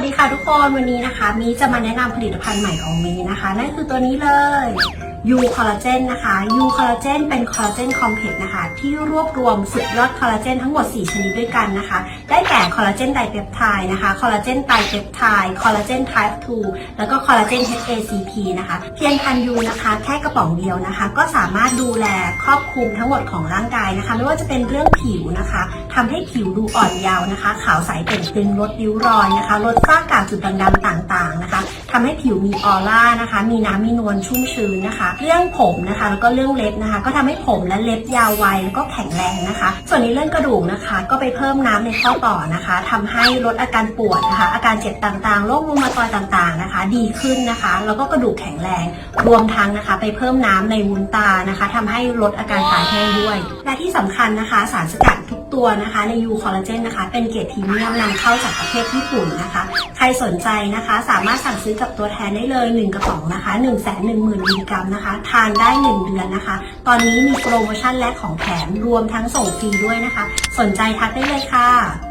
วัสดีค่ะทุกคนวันนี้นะคะ มีจะมาแนะนำผลิตภัณฑ์ใหม่ของมีนะคะ นั่นคือตัวนี้เลย ยูคอลลาเจนนะคะยูคอลลาเจนเป็นคอลลาเจนคอมเพล็กซ์นะคะ ที่รวบรวมสุดยอดคอลลาเจนทั้งหมด 4 ชนิดด้วยกันนะคะ ได้แก่คอลลาเจนไดเปปไทด์นะคะคอลลาเจนไตเปปไทด์คอลลาเจนไทป์2แล้วก็คอลลาเจน HACP นะคะ เพียงพันยูนะคะแค่กระป๋องเดียวนะคะ ก็สามารถดูแลครอบคลุมทั้งหมดของร่างกายนะคะ ไม่ว่าจะเป็นเรื่องผิวนะคะทำให้ผิวดูอ่อนเยาว์นะคะ ขาวใสเต่งตึงลดริ้วรอยนะคะลดฝ้ากระจุดด่างๆต่าง ๆนะคะทำให้ผิวมีออร่านะคะ มีน้ำมีนวลชุ่มชื้นนะคะเรื่องผมนะคะ แล้วก็เรื่องเล็บนะคะ ก็ทำให้ผมและเล็บยาวไวแล้วก็แข็งแรงนะคะ ส่วนในเรื่องกระดูกนะคะ ก็ไปเพิ่มน้ำในข้อต่อนะคะทำให้ลดอาการปวดนะคะ อาการเจ็บต่างๆโรครูมาตอยต่างๆนะคะ ดีขึ้นนะคะ แล้วก็กระดูกแข็งแรงรวมทั้งนะคะ ไปเพิ่มน้ำในวุ้นตานะคะทำให้ลดอาการตาแห้งด้วย และที่สำคัญนะคะ สารสกัดทุกตัวนะคะในยูคอลลาเจนนะคะ เป็นเกรดพรีเมียมนำเข้าจากประเทศญี่ปุ่นนะคะ ใครสนใจนะคะ สามารถสั่งซื้อกับตัวแทนได้เลย 1 กระป๋องนะคะ 1 1 0 0 0 0มิลลิกรัมนะคะ ทานได้ 1 เดือนนะคะ ตอนนี้มีโปรโมชั่นและของแถมรวมทั้งส่งฟรีด้วยนะคะ สนใจทักได้เลยค่ะ